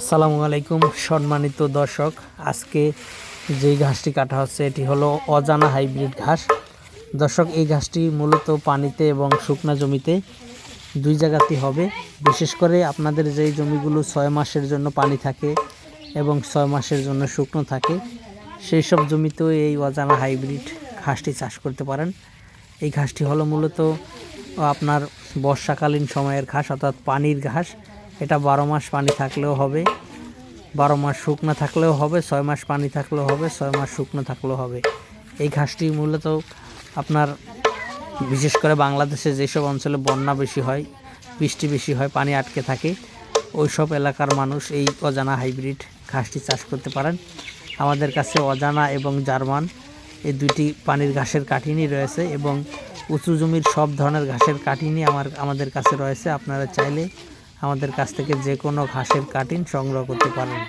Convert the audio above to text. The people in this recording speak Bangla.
আসসালামু আলাইকুম, সম্মানিত দর্শক। আজকে যেই ঘাসটি কাটা হচ্ছে, এটি হলো অজানা হাইব্রিড ঘাস। দর্শক, এই ঘাসটি মূলত পানিতে এবং শুকনা জমিতে দুই জায়গাতেই হবে। বিশেষ করে আপনাদের যেই জমিগুলো ছয় মাসের জন্য পানি থাকে এবং ছয় মাসের জন্য শুকনো থাকে, সেই সব জমিতেও এই অজানা হাইব্রিড ঘাসটি চাষ করতে পারেন। এই ঘাসটি হলো মূলত আপনার বর্ষাকালীন সময়ের ঘাস, অর্থাৎ পানির ঘাস। এটা বারো মাস পানি থাকলেও হবে। বারো মাস শুকনো থাকলেও হবে, ছয় মাস পানি থাকলেও হবে, ছয় মাস শুকনো থাকলেও হবে। এই ঘাসটি মূলত আপনার বিশেষ করে বাংলাদেশে যেসব অঞ্চলে বন্যা বেশি হয়, বৃষ্টি বেশি হয়, পানি আটকে থাকে ওই সব এলাকার মানুষ এই অজানা হাইব্রিড ঘাসটি চাষ করতে পারেন। আমাদের কাছে অজানা এবং জার্মান এই দুটি পানির ঘাসের কাঠিনি রয়েছে এবং উঁচু জমির সব ধরনের ঘাসের কাঠিনি আমার, আমাদের কাছে রয়েছে। আপনারা চাইলে আমাদের কাছ থেকে যে কোনো ঘাসের কাটিং সংগ্রহ করতে পারেন।